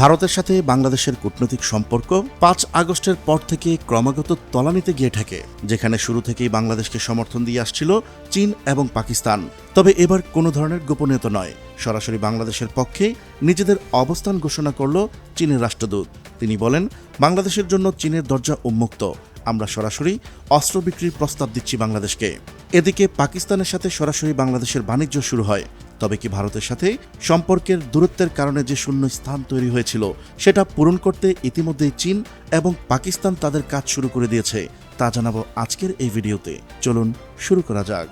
ভারতের সাথে বাংলাদেশের কূটনৈতিক সম্পর্ক পাঁচ আগস্টের পর থেকে ক্রমাগত তলানিতে গিয়ে থাকে যেখানে শুরু থেকেই বাংলাদেশকে সমর্থন দিয়ে আসছিল চীন এবং পাকিস্তান। তবে এবার কোনো ধরনের গোপনীয়তা নয়। সরাসরি বাংলাদেশের পক্ষে নিজেদের অবস্থান ঘোষণা করল চীনের রাষ্ট্রদূত। তিনি বলেন, বাংলাদেশের জন্য চীনের দরজা উন্মুক্ত। আমরা সরাসরি অস্ত্র বিক্রির প্রস্তাব দিচ্ছি বাংলাদেশকে। এদিকে পাকিস্তানের সাথে সরাসরি বাংলাদেশের বাণিজ্য শুরু হয়। তবে কি ভারতের সাথে সম্পর্কের দূরত্বের কারণে যে শূন্য স্থান তৈরি হয়েছিল, সেটা পূরণ করতে ইতিমধ্যেই চীন এবং পাকিস্তান তাদের কাজ শুরু করে দিয়েছে, তা জানাব আজকের এই ভিডিওতে। চলুন শুরু করা যাক।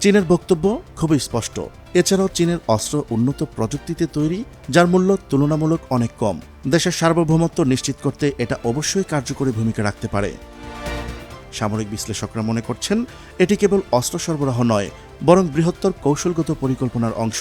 চীনের বক্তব্য খুবই স্পষ্ট। এছাড়াও চীনের অস্ত্র উন্নত প্রযুক্তিতে তৈরি, যার মূল্য তুলনামূলক অনেক কম। দেশের সার্বভৌমত্ব নিশ্চিত করতে এটা অবশ্যই কার্যকরী ভূমিকা রাখতে পারে। সামরিক বিশ্লেষকরা মনে করছেন, এটি কেবল অস্ত্র সরবরাহ নয়, বরং বৃহত্তর কৌশলগত পরিকল্পনার অংশ।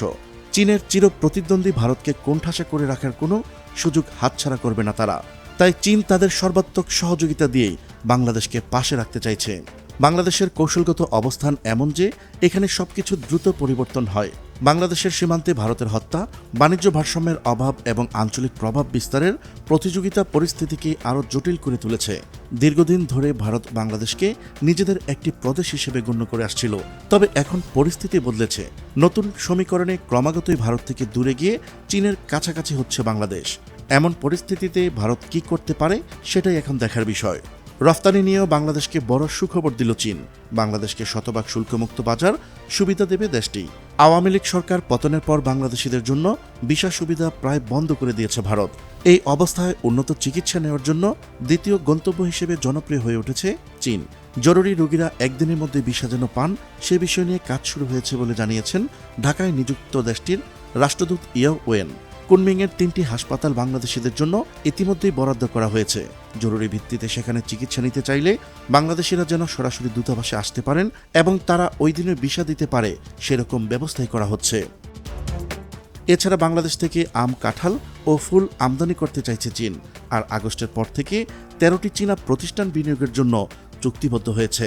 চীনের চির প্রতিদ্বন্দ্বী ভারতকে কোণঠাসা করে রাখার কোনো সুযোগ হাতছাড়া করবে না তারা। তাই চীন তাদের সর্বাত্মক সহযোগিতা দিয়েই বাংলাদেশকে পাশে রাখতে চাইছে। বাংলাদেশের কৌশলগত অবস্থান এমন যে এখানে সবকিছু দ্রুত পরিবর্তন হয়। বাংলাদেশের সীমান্তে ভারতের হত্যা, বাণিজ্য ভারসাম্যের অভাব এবং আঞ্চলিক প্রভাব বিস্তারের প্রতিযোগিতা পরিস্থিতিকে আরও জটিল করে তুলেছে। দীর্ঘদিন ধরে ভারত বাংলাদেশকে নিজেদের একটি প্রদেশ হিসেবে গণ্য করে আসছিল। তবে এখন পরিস্থিতি বদলেছে। নতুন সমীকরণে ক্রমাগতই ভারত থেকে দূরে গিয়ে চীনের কাছাকাছি হচ্ছে বাংলাদেশ। এমন পরিস্থিতিতে ভারত কি করতে পারে, সেটাই এখন দেখার বিষয়। রফতানি নিয়েও বাংলাদেশকে বড় সুখবর দিল চীন। বাংলাদেশকে শতভাগ শুল্কমুক্ত বাজার সুবিধা দেবে দেশটি। আওয়ামী লীগ সরকার পতনের পর বাংলাদেশিদের জন্য ভিসা সুবিধা প্রায় বন্ধ করে দিয়েছে ভারত। এই অবস্থায় উন্নত চিকিৎসা নেওয়ার জন্য দ্বিতীয় গন্তব্য হিসেবে জনপ্রিয় হয়ে উঠেছে চীন। জরুরি রোগীরা একদিনের মধ্যে ভিসা যেন পান, সে বিষয় নিয়ে কাজ শুরু হয়েছে বলে জানিয়েছেন ঢাকায় নিযুক্ত দেশটির রাষ্ট্রদূত ইয়াও ওয়েন। কুনমিংয়ের তিনটি হাসপাতাল বাংলাদেশিদের জন্য ইতিমধ্যেই বরাদ্দ করা হয়েছে। জরুরি ভিত্তিতে সেখানে চিকিৎসা নিতে চাইলে বাংলাদেশিরা যেন সরাসরি দূতাবাসে আসতে পারেন এবং তারা ওই দিনের ভিসা দিতে পারে, সেরকম ব্যবস্থাই করা হচ্ছে। এছাড়া বাংলাদেশ থেকে আম কাঁঠাল ও ফুল আমদানি করতে চাইছে চীন, আর আগস্টের পর থেকে তেরোটি চীনা প্রতিষ্ঠান বিনিয়োগের জন্য চুক্তিবদ্ধ হয়েছে।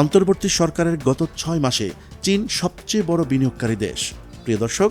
অন্তর্বর্তী সরকারের গত ছয় মাসে চীন সবচেয়ে বড় বিনিয়োগকারী দেশ। প্রিয় দর্শক